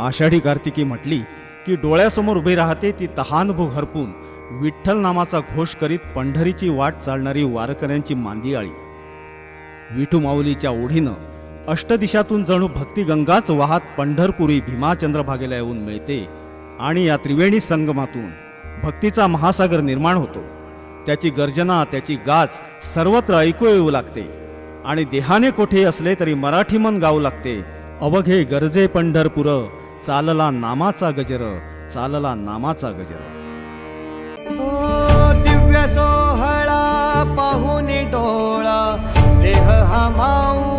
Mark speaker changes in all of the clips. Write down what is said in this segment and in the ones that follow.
Speaker 1: आषाढी कार्तिकी म्हटली की डोळ्यासमोर उभी राहते ती तहानभूक हरपून विठ्ठल नामाचा घोष करीत पंढरीची वाट चालणारी वारकऱ्यांची मांदी आळी विठू माऊलीच्या ओढीनं अष्टदिशातून जणू भक्तिगंगाच वाहत पंढरपुरी भीमाचंद्र भागेला येऊन मिळते आणि या त्रिवेणी संगमातून भक्तीचा महासागर निर्माण होतो. त्याची गर्जना त्याची गाज सर्वत्र ऐकू येऊ लागते आणि देहाने कोठे असले तरी मराठी मन गाऊ लागते. अवघे गरजे पंढरपुर चालला नामाचा गजर चालला नामाचा गजर.
Speaker 2: दिव्य सोहळा पाहुनी डोळा देह हा माऊ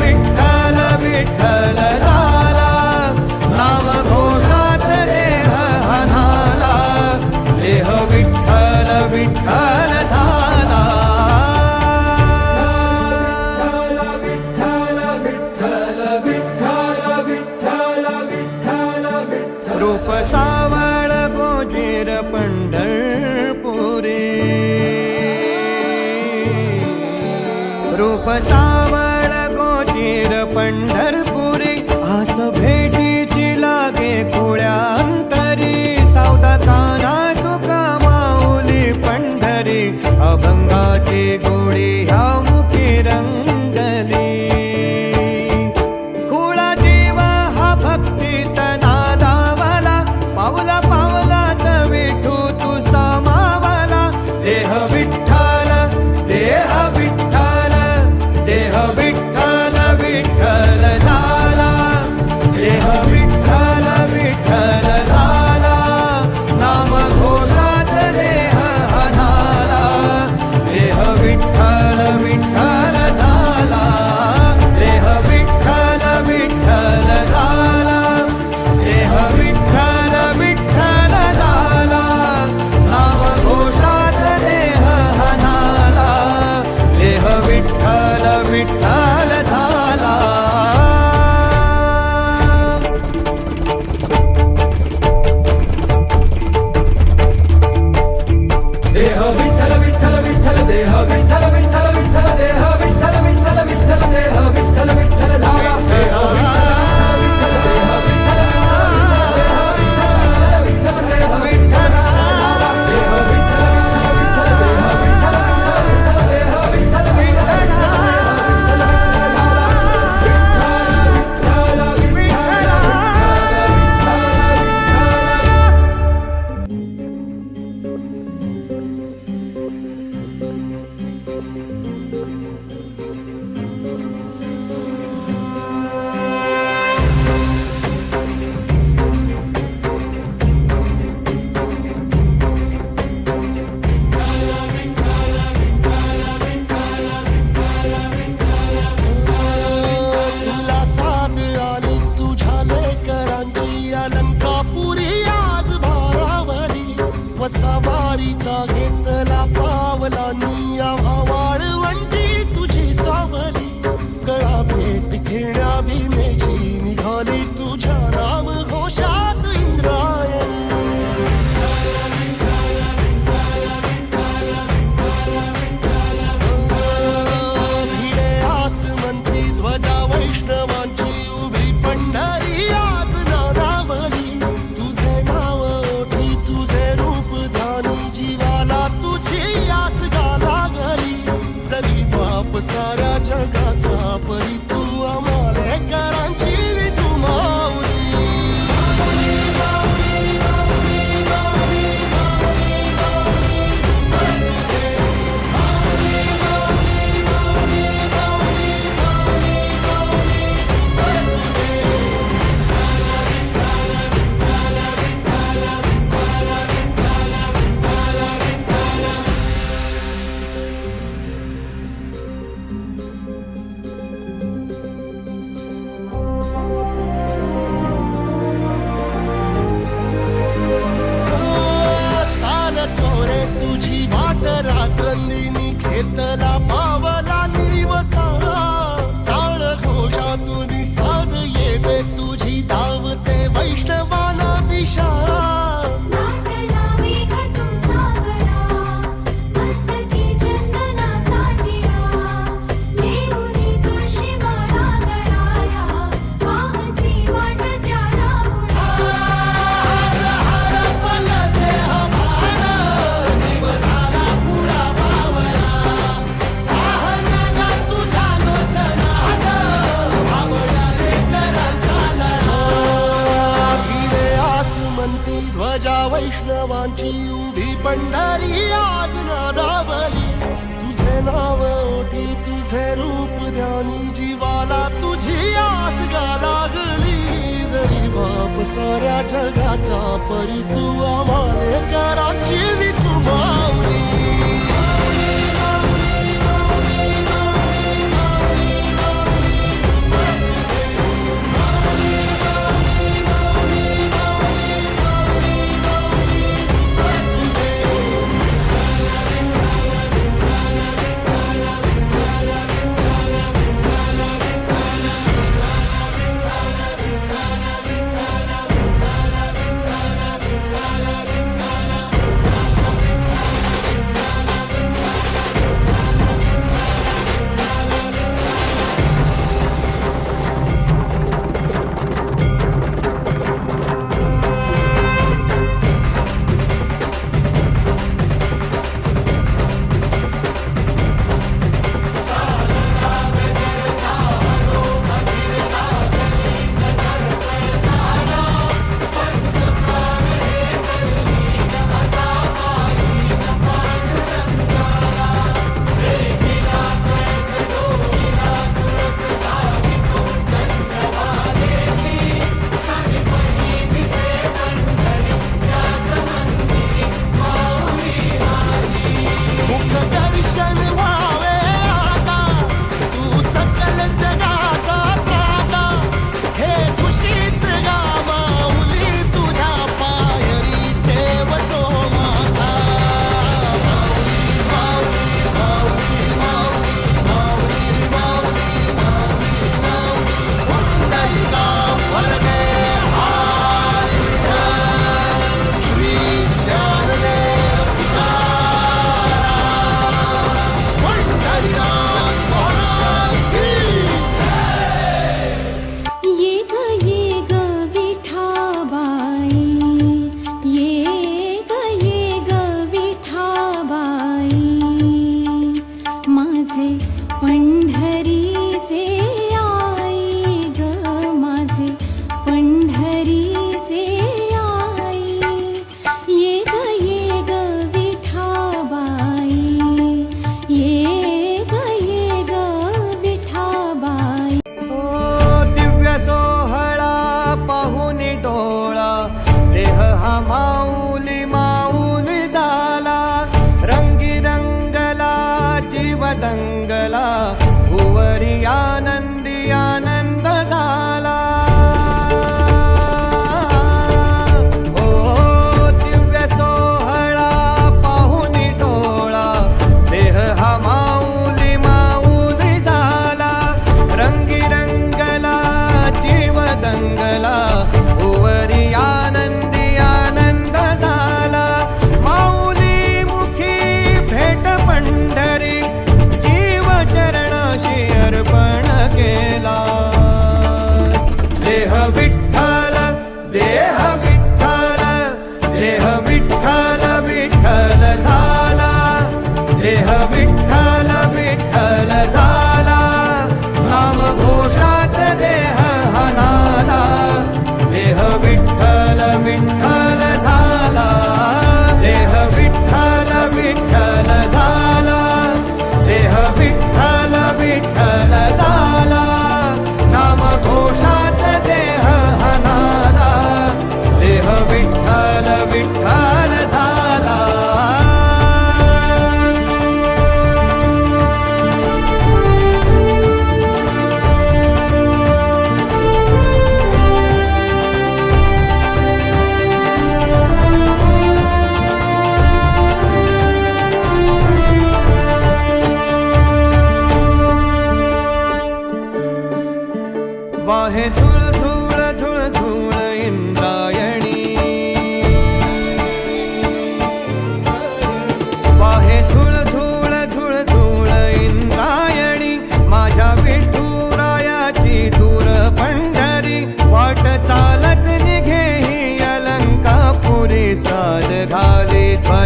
Speaker 2: विठ्ठल विठ्ठल मिठल नाम
Speaker 3: आज नादावली तुझे नाव ओटी तुझे रूप ध्यानी जीवाला तुझी आस गा लागली. जरी बाप साऱ्या जगाचा परी तू आम्हाला कराची विठू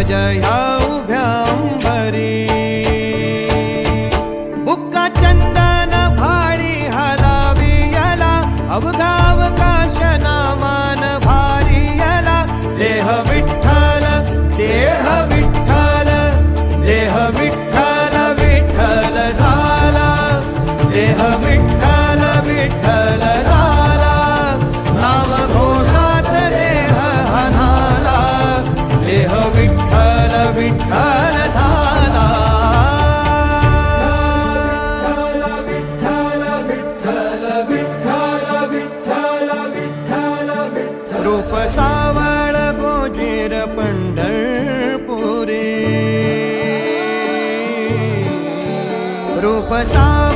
Speaker 2: jai jai jai गोजर रूप सावळ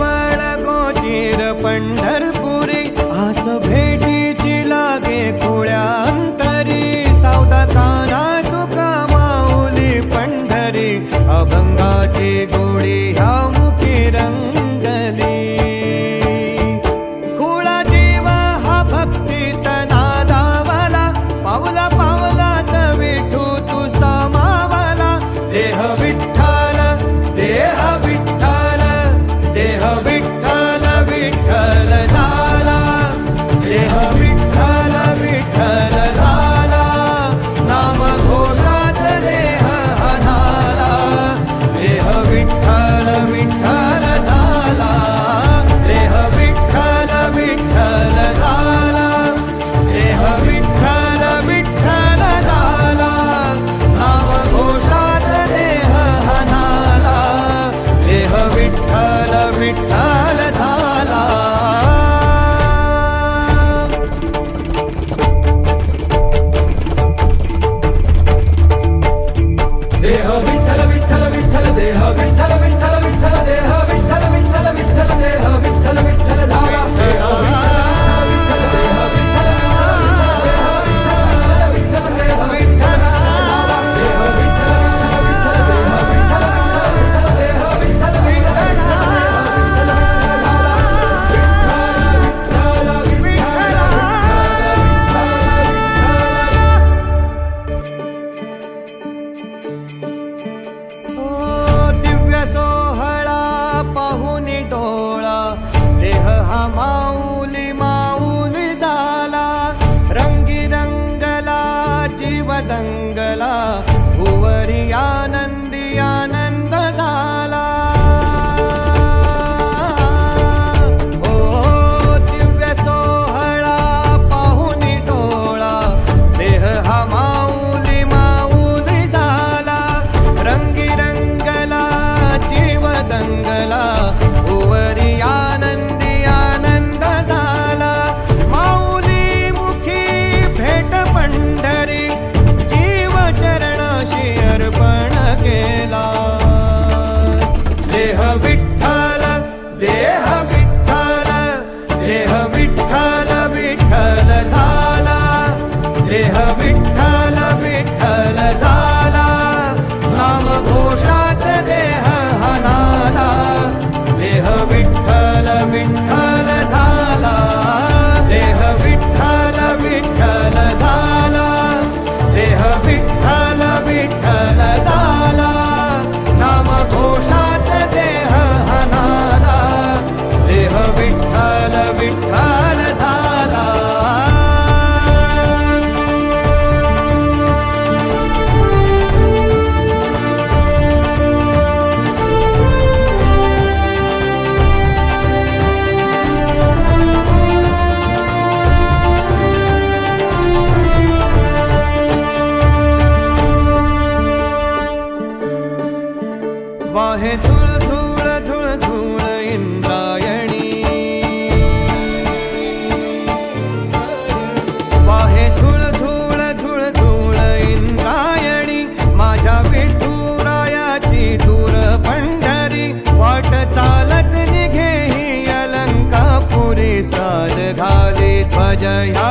Speaker 2: वाट चालत निघे ही अलंकापुरी साज घाले ध्वज या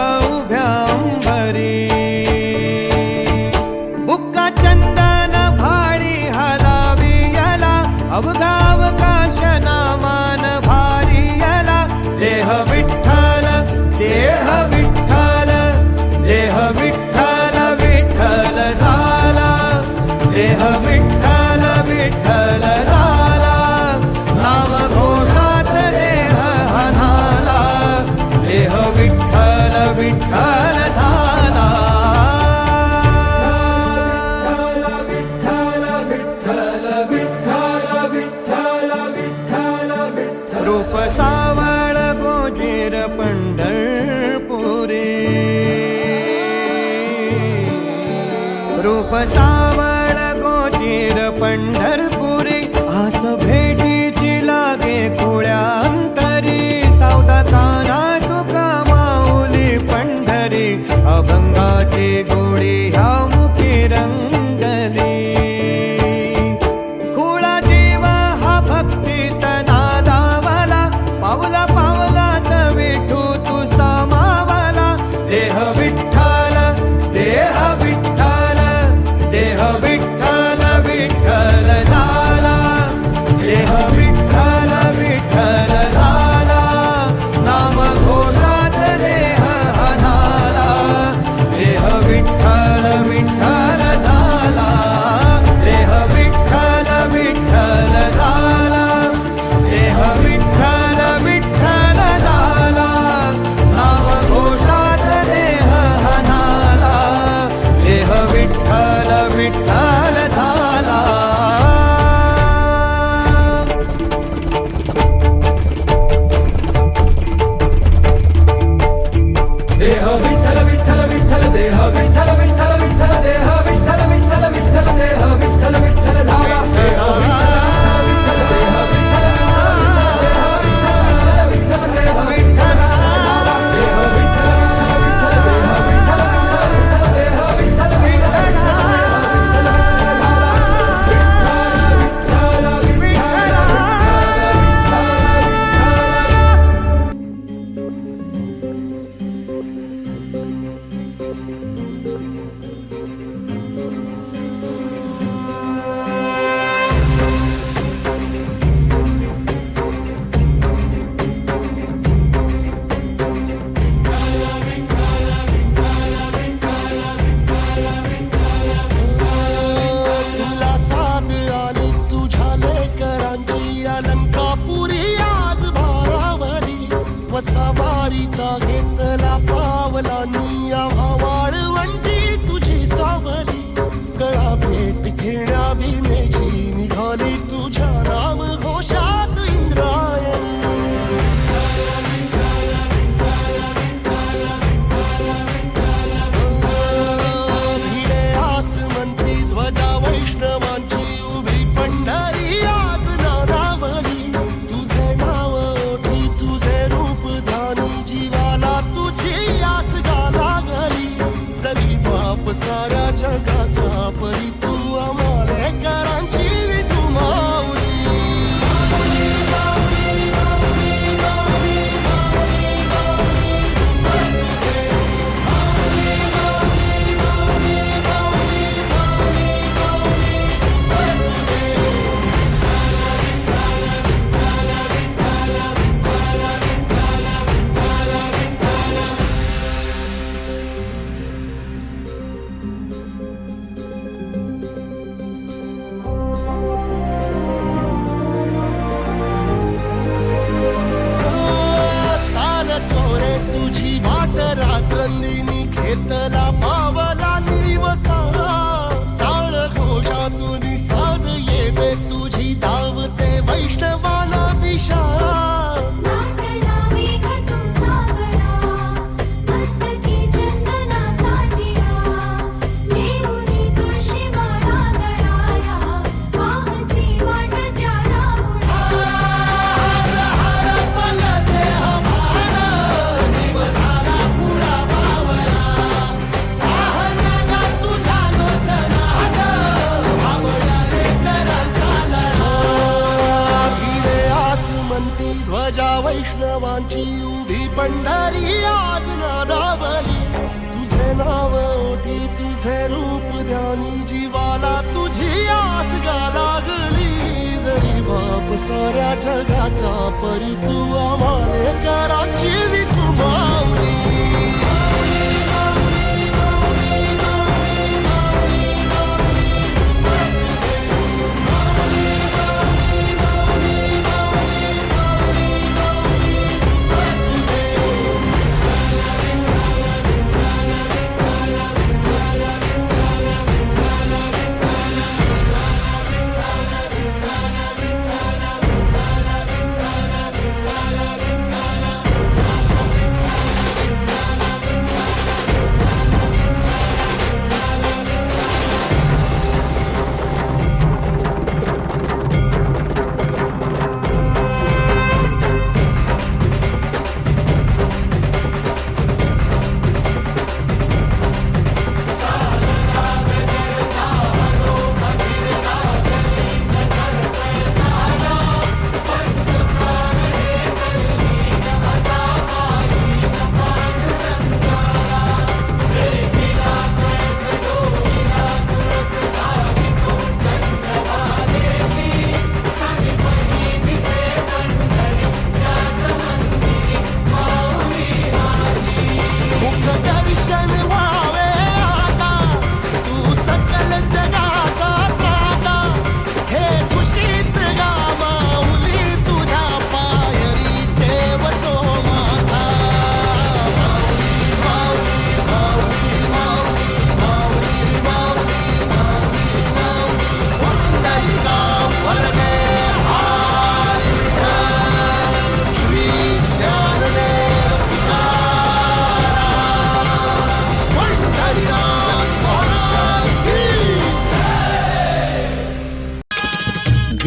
Speaker 2: रूप
Speaker 3: सावळ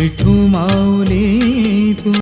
Speaker 4: विठू माऊली तू